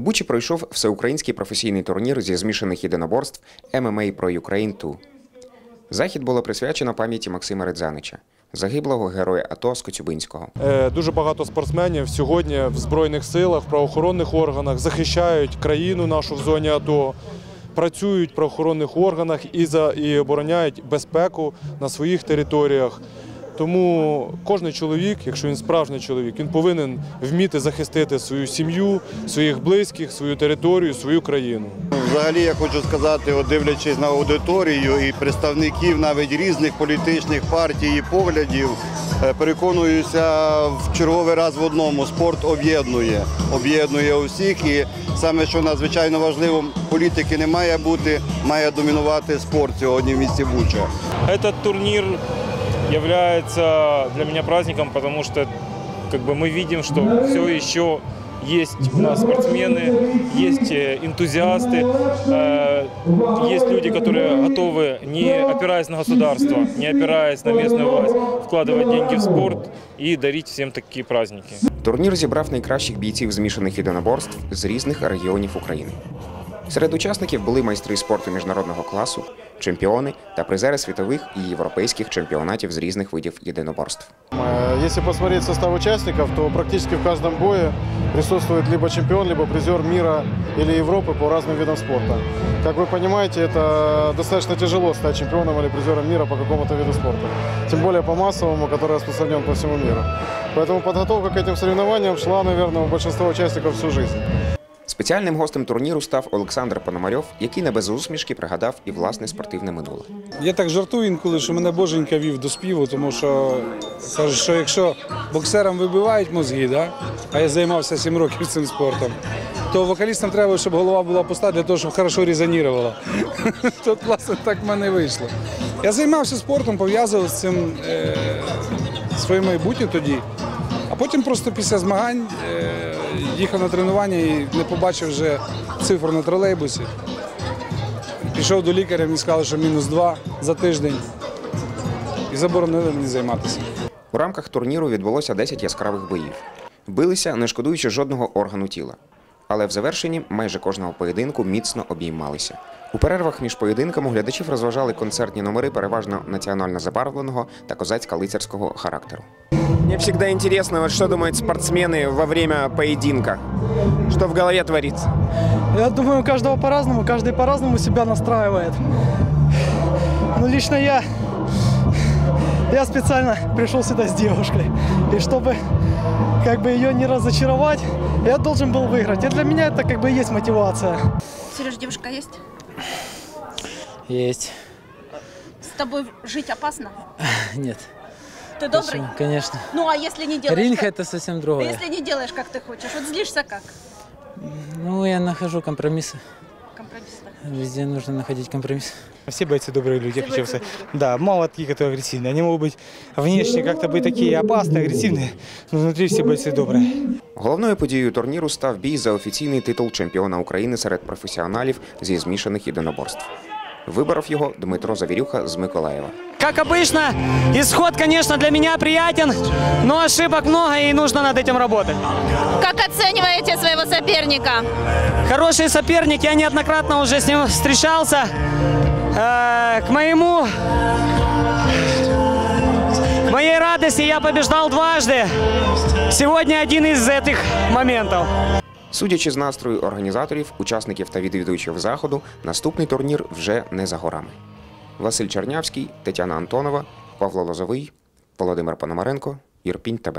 Бучі пройшов всеукраїнський професійний турнір зі змішаних єдиноборств MMA Pro Ukraine 2. Захід було присвячено пам'яті Максима Редзанича, загиблого героя АТО з Коцюбинського. Е, Дуже багато спортсменів сьогодні в Збройних силах, правоохоронних органах захищають країну нашу в зоні АТО, працюють в правоохоронних органах і, за, і обороняють безпеку на своїх територіях. Тому кожен чоловік, якщо він справжній чоловік, він повинен вміти захистити свою сім'ю, своїх близьких, свою територію, свою країну. Взагалі я хочу сказати, от дивлячись на аудиторію і представників навіть різних політичних партій і поглядів, е, переконуюся в черговий раз в одному. Спорт об'єднує, об'єднує усіх. І саме що надзвичайно важливо, політики не має бути, має домінувати спорт сьогодні в місті Буча. Этот турнир является для меня праздником, потому что как бы мы видим, что все еще есть у нас спортсмены, есть э, энтузиасты, э, есть люди, которые готовы, не опираясь на государство, не опираясь на местную власть, вкладывать деньги в спорт и дарить всем такие праздники. Турнір зібрав найкращих бійців змішаних єдиноборств з різних регіонів України. Серед учасників були майстри спорту міжнародного класу, чемпіони та призери світових і європейських чемпіонатів з різних видів єдиноборств. Э, Если посмотреть состав участников, то практически в каждом бое присутствует либо чемпион, либо призер мира или Европы по разным видам спорта. Как вы понимаете, это достаточно тяжело стать чемпионом или призером мира по какому-то виду спорта. Тем более по массовому, который распространен по всему миру. Поэтому подготовка к этим соревнованиям шла, наверное, у большинства участников всю жизнь. Спеціальним гостем турніру став Олександр Пономарьов, який не без усмішки пригадав і власне спортивне минуле. Я так жартую інколи, що мене боженька вів до співу, тому що кажуть, що якщо боксерам вибивають мозги, да? а я займався 7 років цим спортом, то вокалістам треба, щоб голова була пуста для того, щоб хорошо резонувала. Тут, власне, так в мене вийшло. Я займався спортом, пов'язував з цим е, своє майбутнє тоді. А потім просто після змагань е, їхав на тренування і не побачив вже цифру на тролейбусі. Пішов до лікаря, мені сказали, що мінус два за тиждень. І заборонили мені займатися. У рамках турніру відбулося 10 яскравих боїв. Билися, не шкодуючи жодного органу тіла Але в завершенні майже кожного поєдинку міцно обіймалися. У перервах між поєдинками глядачів розважали концертні номери переважно національно забарвленого та козацько-лицарського характеру. Мне всегда интересно, вот что думают спортсмены во время поединка. Что в голове творится? Я думаю, у каждого по-разному, каждый по-разному себя настраивает. Но лично я, я специально пришел сюда с девушкой. И чтобы как бы ее не разочаровать, я должен был выиграть. И для меня это как бы и есть мотивация. Сереж, девушка есть? Есть. С тобой жить опасно? Нет. Ты добрый? Почему? Конечно. Ну а если не делаешь? Ринг как- это совсем А другое. если не делаешь, как ты хочешь? Вот злишься как? Ну, я нахожу компромиссы. Компромисс. Везде нужно находить компромисс. Все бойцы добрые люди, я Все хочу бойцы сказать. добрые. Да, мало таких, которые агрессивные. Они могут быть внешне как-то быть такие опасные, агрессивные, но внутри все бойцы добрые. Головною подією турніру став бій за офіційний титул чемпіона України серед професіоналів зі змішаних єдиноборств. Виборов його Дмитро Завірюха з Миколаєва. Как обычно, исход, конечно, для меня приятен, но ошибок много и нужно над этим работать. Как оцениваете своего соперника? Хороший соперник, я неоднократно уже с ним встречался. Э, К моему... К моей радости я побеждал дважды. Сегодня один из этих моментов. Судячи з настрою організаторів, учасників та відвідувачів заходу, наступний турнір вже не за горами. Василь Чернявський, Тетяна Антонова, Павло Лозовий, Володимир Пономаренко, Ірпінь ТБ.